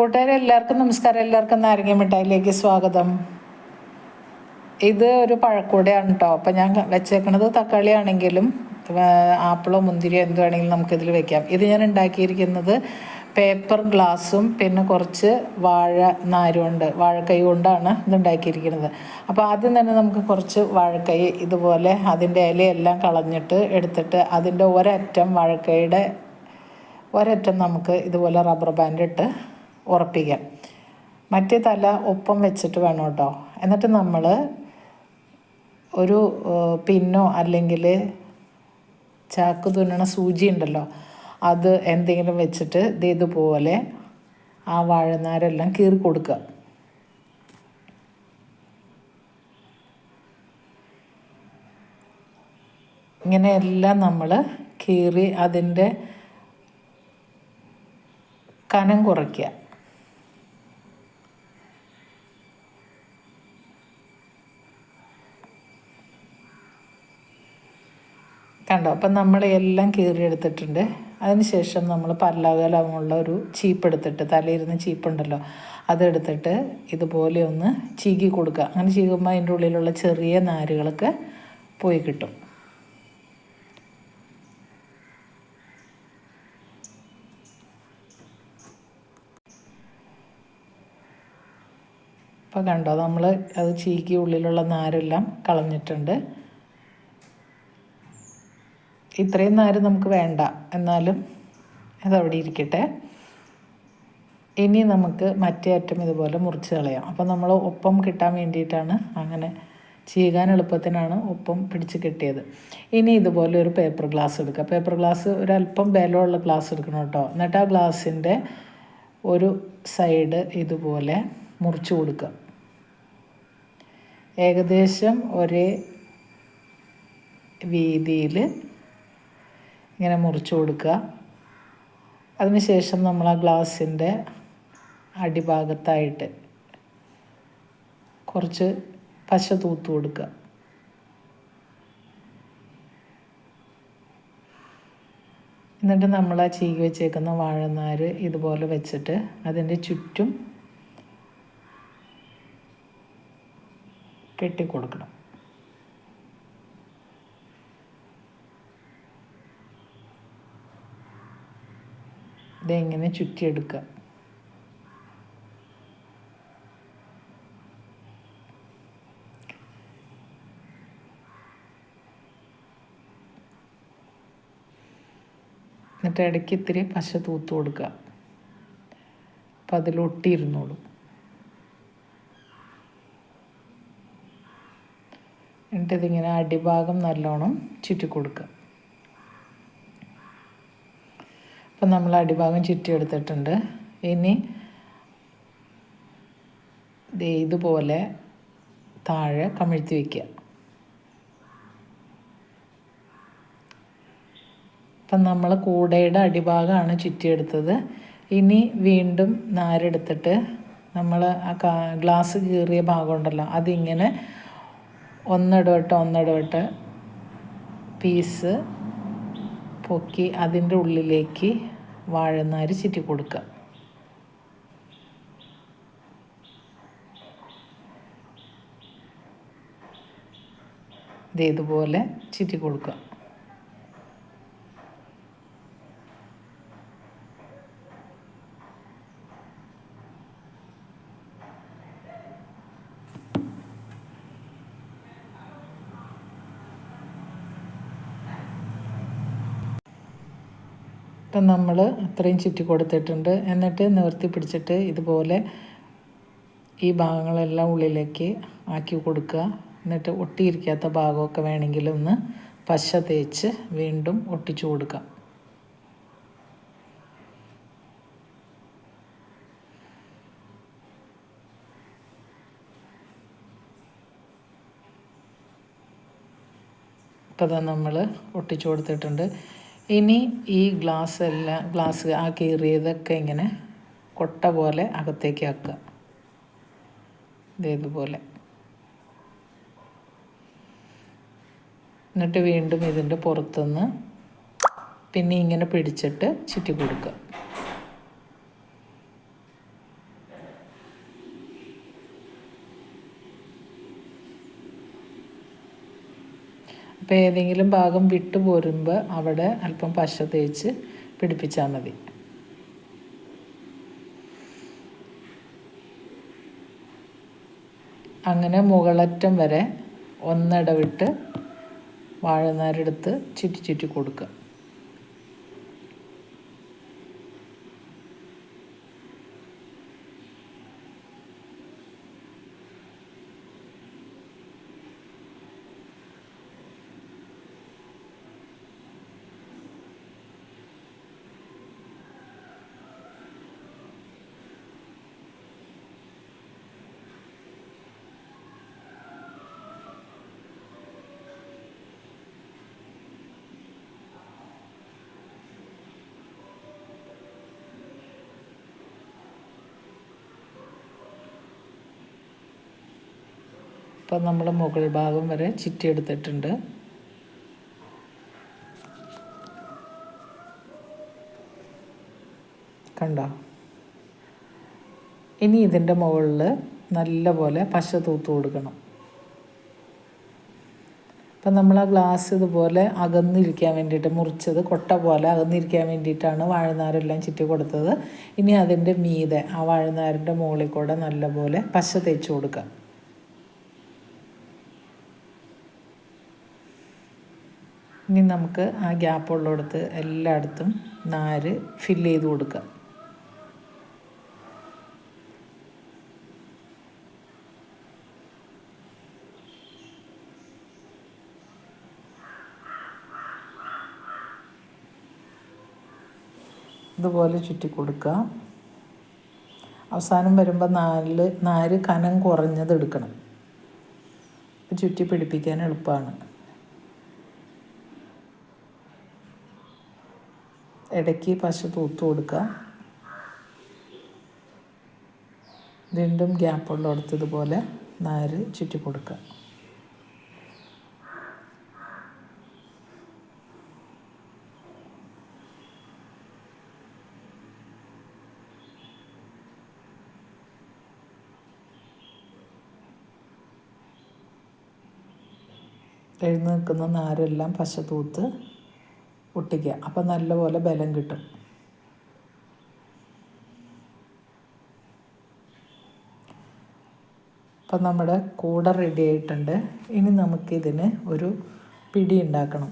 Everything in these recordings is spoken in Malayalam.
കൂട്ടുകാരെ എല്ലാവർക്കും നമസ്കാരം. എല്ലാവർക്കും നാരങ്ങ മിഠായിലേക്ക് സ്വാഗതം. ഇത് ഒരു പഴക്കൂടയാണ് കേട്ടോ അപ്പം ഞാൻ വെച്ചേക്കണത് തക്കാളി ആണെങ്കിലും ആപ്പിളോ മുന്തിരിയോ എന്ത് വേണമെങ്കിലും നമുക്കിതിൽ വെക്കാം. ഇത് ഞാൻ ഉണ്ടാക്കിയിരിക്കുന്നത് പേപ്പർ ഗ്ലാസും പിന്നെ കുറച്ച് വാഴ നാരുണ്ട്. വാഴക്കൈ കൊണ്ടാണ് ഇത് ഉണ്ടാക്കിയിരിക്കുന്നത്. അപ്പോൾ ആദ്യം തന്നെ നമുക്ക് കുറച്ച് വാഴക്കൈ ഇതുപോലെ അതിന്റെ ഇലയെല്ലാം കളഞ്ഞിട്ട് എടുത്തിട്ട് അതിന്റെ ഒരറ്റം വാഴക്കൈയുടെ ഒരറ്റം നമുക്ക് ഇതുപോലെ റബ്ബർ ബാൻഡ് ഇട്ട് ഉറപ്പിക്കാം. മറ്റേ തല ഒപ്പം വെച്ചിട്ട് വേണം കേട്ടോ. എന്നിട്ട് നമ്മൾ ഒരു പിന്നോ അല്ലെങ്കിൽ ചാക്ക് തുന്നണ സൂചി ഉണ്ടല്ലോ അത് എന്തെങ്കിലും വെച്ചിട്ട് ഇത് ഇതുപോലെ ആ വാഴനാരെല്ലാം കീറി കൊടുക്കുക. ഇങ്ങനെയെല്ലാം നമ്മൾ കീറി അതിന്റെ കനം കുറയ്ക്കുക. കണ്ടോ അപ്പം നമ്മൾ എല്ലാം കീറിയെടുത്തിട്ടുണ്ട് അതിനുശേഷം നമ്മൾ പല്ലകലമുള്ള ഒരു ചീപ്പ് എടുത്തിട്ട് തലയിരുന്ന് ചീപ്പുണ്ടല്ലോ അതെടുത്തിട്ട് ഇതുപോലെ ഒന്ന് ചീകി കൊടുക്കുക. അങ്ങനെ ചീകുമ്പോൾ അതിന്റെ ഉള്ളിലുള്ള ചെറിയ നാരുകളൊക്കെ പോയി കിട്ടും. അപ്പോൾ കണ്ടോ നമ്മൾ അത് ചീക്കി ഉള്ളിലുള്ള നാരെല്ലാം കളഞ്ഞിട്ടുണ്ട്. ഇത്രയും നാര് നമുക്ക് വേണ്ട. എന്നാലും അതവിടെ ഇരിക്കട്ടെ. ഇനി നമുക്ക് മറ്റേ അറ്റം ഇതുപോലെ മുറിച്ച് കളയാം. അപ്പോൾ നമ്മൾ ഒപ്പം കിട്ടാൻ വേണ്ടിയിട്ടാണ് അങ്ങനെ ചെയ്യാൻ എളുപ്പത്തിനാണ് ഒപ്പം പിടിച്ച് കിട്ടിയത്. ഇനി ഇതുപോലെ ഒരു പേപ്പർ ഗ്ലാസ് എടുക്കുക പേപ്പർ ഗ്ലാസ് ഒരല്പം ബലമുള്ള ഗ്ലാസ് എടുക്കണം കേട്ടോ. എന്നിട്ട് ആ ഗ്ലാസിന്റെ ഒരു സൈഡ് ഇതുപോലെ മുറിച്ച് കൊടുക്കുക. ഏകദേശം ഒരേ വീതിയിൽ ഇങ്ങനെ മുറിച്ച് കൊടുക്കുക. അതിനുശേഷം നമ്മൾ ആ ഗ്ലാസിന്റെ അടിഭാഗത്തായിട്ട് കുറച്ച് പശ തൂത്ത് കൊടുക്കുക. എന്നിട്ട് നമ്മൾ ആ ചീകി വെച്ചേക്കുന്ന വാഴനാര് ഇതുപോലെ വെച്ചിട്ട് അതിന്റെ ചുറ്റും കെട്ടിക്കൊടുക്കണം. ഇതെങ്ങനെ ചുറ്റിയെടുക്കുക എന്നിട്ട് ഇടയ്ക്ക് ഇത്തിരി പശ തൂത്ത് കൊടുക്കുക. അപ്പം അതിലൊട്ടിയിരുന്നോളും എന്നിട്ടിതിങ്ങനെ അടിഭാഗം നല്ലോണം ചുറ്റി കൊടുക്കുക. അപ്പം നമ്മൾ അടിഭാഗം ചുറ്റി എടുത്തിട്ടുണ്ട്. ഇനി ഇതുപോലെ താഴെ കമിഴ്ത്തി വയ്ക്കുക അപ്പം നമ്മൾ കൂടയുടെ അടിഭാഗമാണ് ചുറ്റിയെടുത്തത്. ഇനി വീണ്ടും നാരെടുത്തിട്ട് നമ്മൾ ആ ഗ്ലാസ് കീറിയ ഭാഗമുണ്ടല്ലോ അതിങ്ങനെ ഒന്നിടവിട്ട് ഒന്നിടവിട്ട് പീസ് പൊക്കി അതിന്റെ ഉള്ളിലേക്ക് വാഴനാര് ചുറ്റി കൊടുക്കുക. ഇതേതുപോലെ ചുറ്റി കൊടുക്കുക. ഇപ്പം നമ്മൾ അത്രയും ചുറ്റി കൊടുത്തിട്ടുണ്ട്. എന്നിട്ട് നിവർത്തി പിടിച്ചിട്ട് ഇതുപോലെ ഈ ഭാഗങ്ങളെല്ലാം ഉള്ളിലേക്ക് ആക്കി കൊടുക്കുക. എന്നിട്ട് ഒട്ടിയിരിക്കാത്ത ഭാഗമൊക്കെ വേണമെങ്കിൽ ഒന്ന് പശ തേച്ച് വീണ്ടും ഒട്ടിച്ചു കൊടുക്കാം ഇപ്പം നമ്മൾ ഒട്ടിച്ചു കൊടുത്തിട്ടുണ്ട്. ഇനി ഈ ഗ്ലാസ് എല്ലാം ഗ്ലാസ് ആ കീറിയതൊക്കെ ഇങ്ങനെ കൊട്ട പോലെ അകത്തേക്ക് ആക്കുക. ഇതേതുപോലെ എന്നിട്ട് വീണ്ടും ഇതിന്റെ പുറത്തുനിന്ന് പിന്നെ ഇങ്ങനെ പിടിച്ചിട്ട് ചുറ്റി കൊടുക്കുക. അപ്പോൾ ഏതെങ്കിലും ഭാഗം വിട്ടു പോരുമ്പോൾ അവിടെ അല്പം പശ തേച്ച് പിടിപ്പിച്ചാൽ മതി. അങ്ങനെ മുകളറ്റം വരെ ഒന്നിടവിട്ട് വാഴനാരെടുത്ത് ചുറ്റി ചുറ്റി കൊടുക്കുക ഇപ്പം നമ്മൾ മുകൾ ഭാഗം വരെ ചുറ്റിയെടുത്തിട്ടുണ്ട് കണ്ടോ? ഇനി ഇതിന്റെ മുകളിൽ നല്ലപോലെ പശ തൂത്ത് കൊടുക്കണം. അപ്പം നമ്മൾ ആ ഗ്ലാസ് ഇതുപോലെ അകന്നിരിക്കാൻ വേണ്ടിയിട്ട് മുറിച്ചത് കൊട്ട പോലെ അകന്നിരിക്കാൻ വേണ്ടിയിട്ടാണ് വാഴനാരെല്ലാം ചുറ്റി കൊടുത്തത്. ഇനി അതിന്റെ മീതെ ആ വാഴനാരിന്റെ മുകളിൽ കൂടെ നല്ലപോലെ പശ തേച്ച് കൊടുക്കുക. ഇനി നമുക്ക് ആ ഗ്യാപ്പ് ഉള്ളിടത്ത് എല്ലായിടത്തും നാര് ഫില്ല് ചെയ്ത് കൊടുക്കുക. ഇതുപോലെ ചുറ്റി കൊടുക്കുക. അവസാനം വരുമ്പോൾ നാല് നാല് കനം കുറഞ്ഞത് എടുക്കണം. ചുറ്റി പിടിപ്പിക്കാൻ എളുപ്പമാണ് ഇടയ്ക്ക് പശ തൂത്ത് കൊടുക്കുക വീണ്ടും ഗ്യാപ്പുള്ളിടത്ത് ഇതുപോലെ നാര് ചുറ്റി കൊടുക്കുക എഴുന്നേൽക്കുന്ന നാരെല്ലാം പശ തൂത്ത് ഒട്ടിക്കുക അപ്പം നല്ലപോലെ ബലം കിട്ടും. അപ്പം നമ്മുടെ കൂട റെഡി ആയിട്ടുണ്ട്. ഇനി നമുക്കിതിന് ഒരു പിടി ഉണ്ടാക്കണം.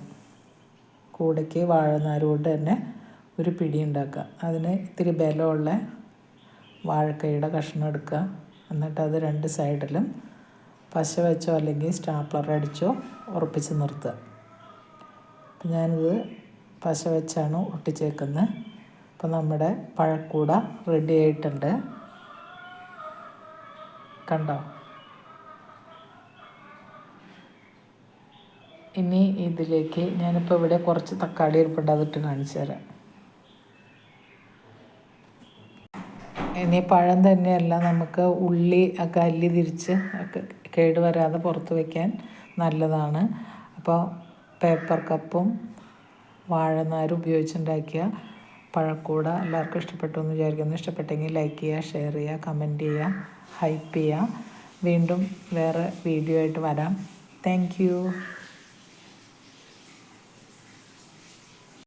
കൂടയ്ക്ക് വാഴനാര് കൊണ്ട് തന്നെ ഒരു പിടി ഉണ്ടാക്കുക. അതിന് ഇത്തിരി ബലമുള്ള വാഴക്കൈയുടെ കഷ്ണം എടുക്കുക. എന്നിട്ട് അത് രണ്ട് സൈഡിലും പശ വെച്ചോ അല്ലെങ്കിൽ സ്റ്റാപ്ലർ അടിച്ചോ ഉറപ്പിച്ച് നിർത്തുക. അപ്പം ഞാനിത് പശ വെച്ചാണ് ഒട്ടിച്ചേക്കുന്നത്. അപ്പോൾ നമ്മുടെ പഴക്കൂട റെഡി ആയിട്ടുണ്ട്. കണ്ടോ? ഇനി ഇതിലേക്ക് ഞാനിപ്പോൾ ഇവിടെ കുറച്ച് തക്കാളി ഇരിപ്പുണ്ട് അതിട്ട് കാണിച്ചു തരാം. ഇനി പഴം തന്നെയല്ല നമുക്ക് ഉള്ളി ഒക്കെ അല്ലി തിരിച്ച് കേട് വരാതെ പുറത്ത് വയ്ക്കാൻ നല്ലതാണ്. അപ്പോൾ പേപ്പർ കപ്പും വാഴനാര് ഉപയോഗിച്ചുണ്ടാക്കിയ പഴക്കൂട എല്ലാവർക്കും ഇഷ്ടപ്പെട്ടു എന്ന് വിചാരിക്കുന്നു. ഇഷ്ടപ്പെട്ടെങ്കിൽ ലൈക്ക് ചെയ്യുക ഷെയർ ചെയ്യുക കമന്റ് ചെയ്യുക ഹൈപ്പ് ചെയ്യുക. വീണ്ടും വേറെ വീഡിയോ ആയിട്ട് വരാം. താങ്ക്